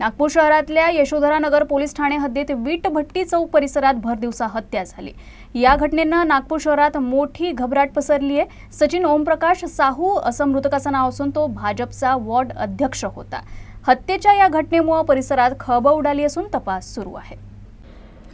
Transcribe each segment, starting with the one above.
नागपूर शहरातल्या यशोधरा नगर पोलीस ठाणे हद्दीत वीट भट्टी चौक परिसरात भरदिवसा हत्या झाली. या घटनेनं नागपूर शहरात मोठी घबराट पसरली आहे. सचिन ओमप्रकाश साहू असं मृतकाचं नाव असून तो भाजपचा वॉर्ड अध्यक्ष होता. हत्येच्या या घटनेमुळे परिसरात खळबळ उडाली असून तपास सुरू आहे.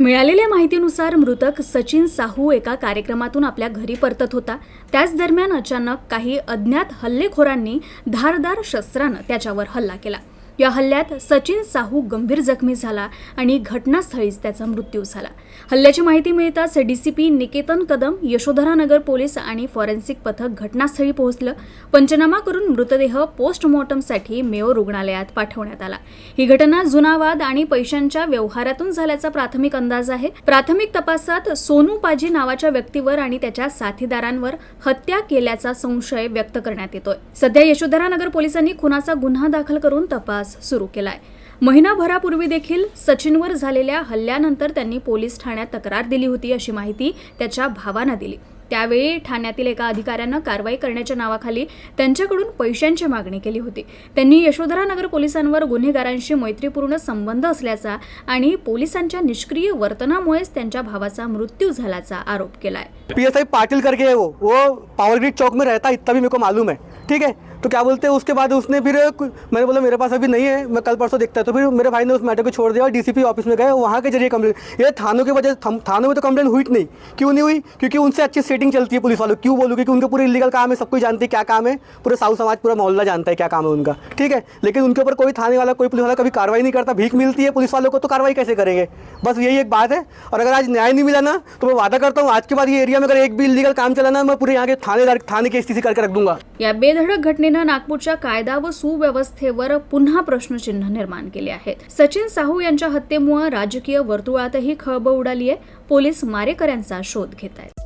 मिळालेल्या माहितीनुसार मृतक सचिन साहू एका कार्यक्रमातून आपल्या घरी परतत होता. त्याच दरम्यान अचानक काही अज्ञात हल्लेखोरांनी धारदार शस्त्रानं त्याच्यावर हल्ला केला. या हल्ल्यात सचिन साहू गंभीर जखमी झाला आणि घटनास्थळीच त्याचा मृत्यू झाला. हल्ल्याची माहिती मिळताच डीसीपी निकेतन कदम यशोधरा नगर पोलीस आणि फॉरेन्सिक पथक घटनास्थळी पोहोचलं. पंचनामा करून मृतदेह पोस्टमॉर्टमसाठी मेयो रुग्णालयात पाठवण्यात आला. ही घटना जुनावाद आणि पैशांच्या व्यवहारातून झाल्याचा प्राथमिक अंदाज आहे. प्राथमिक तपासात सोनू पाजी नावाच्या व्यक्तीवर आणि त्याच्या साथीदारांवर हत्या केल्याचा संशय व्यक्त करण्यात येतोय. सध्या यशोधरा नगर पोलिसांनी खुनाचा गुन्हा दाखल करून तपास सुरू केलाय. महिनाभरापूर्वी देखील सचिनवर झालेल्या हल्ल्यानंतर त्यांनी पोलीस ठाण्यात तक्रार दिली होती अशी माहिती त्याच्या भावानं दिली. त्यावेळी ठाण्यातील एका अधिकाऱ्यानं कारवाई करण्याच्या नावाखाली त्यांच्याकडून पैशांची मागणी केली होती. त्यांनी यशोधरा नगर पोलिसांवर गुन्हेगारांशी मैत्रीपूर्ण संबंध असल्याचा आणि पोलिसांच्या निष्क्रिय वर्तनामुळेच त्यांच्या भावाचा मृत्यू झाल्याचा आरोप केलाय. पीएसआई पाटिल करके है वो. वो पावर ग्रिड चौक में रहता इतना भी मेरे को मालूम है. ठीक है? तो क्या बोलते हैं, उसके बाद उसने फिर मैंने बोला, मेरे पास अभी नहीं है, मैं कल परसों देखता है। तो फिर मेरे भाई ने उस मैटर को छोड़ दिया और डीसीपी ऑफ़िस में गए, वहाँ के ज़रिए कंप्लेंट ये थानों के वजह थानों में तो कंप्लेंट हुई नहीं। क्यों नहीं हुई? क्योंकि उनसे अच्छी सेटिंग चलती है पुलिस वालों क्यों बोलूँ? क्योंकि उनके पूरे इलीगल काम है, सब कोई जानते हैं क्या काम है। पूरे साउथ समाज, पूरा मोहल्ला जानता है क्या काम है उनका। ठीक है? लेकिन उनके ऊपर कोई थाने वाला, कोई पुलिस वाला कभी कार्रवाई नहीं करता। भीख मिलती है पुलिस वालों को तो कार्रवाई कैसे करेंगे? बस यही एक बात है। और अगर आज न्याय नहीं मिला ना तो मैं वादा करता हूँ, आज के बाद ये एरिया में अगर एक भी इलीगल काम चला ना, मैं पूरे यहाँ के थानेदार, थाने की स्थिति करके रख दूँगा। बेधडक घटनेनं नागपूरच्या कायदा व सुव्यवस्थेवर पुन्हा प्रश्नचिन्ह निर्माण केले आहेत. सचिन साहू यांच्या हत्येमुळे राजकीय वर्तुळातही खळबळ उडाली आहे पोलीस मारेकऱ्यांचा शोध घेत आहेत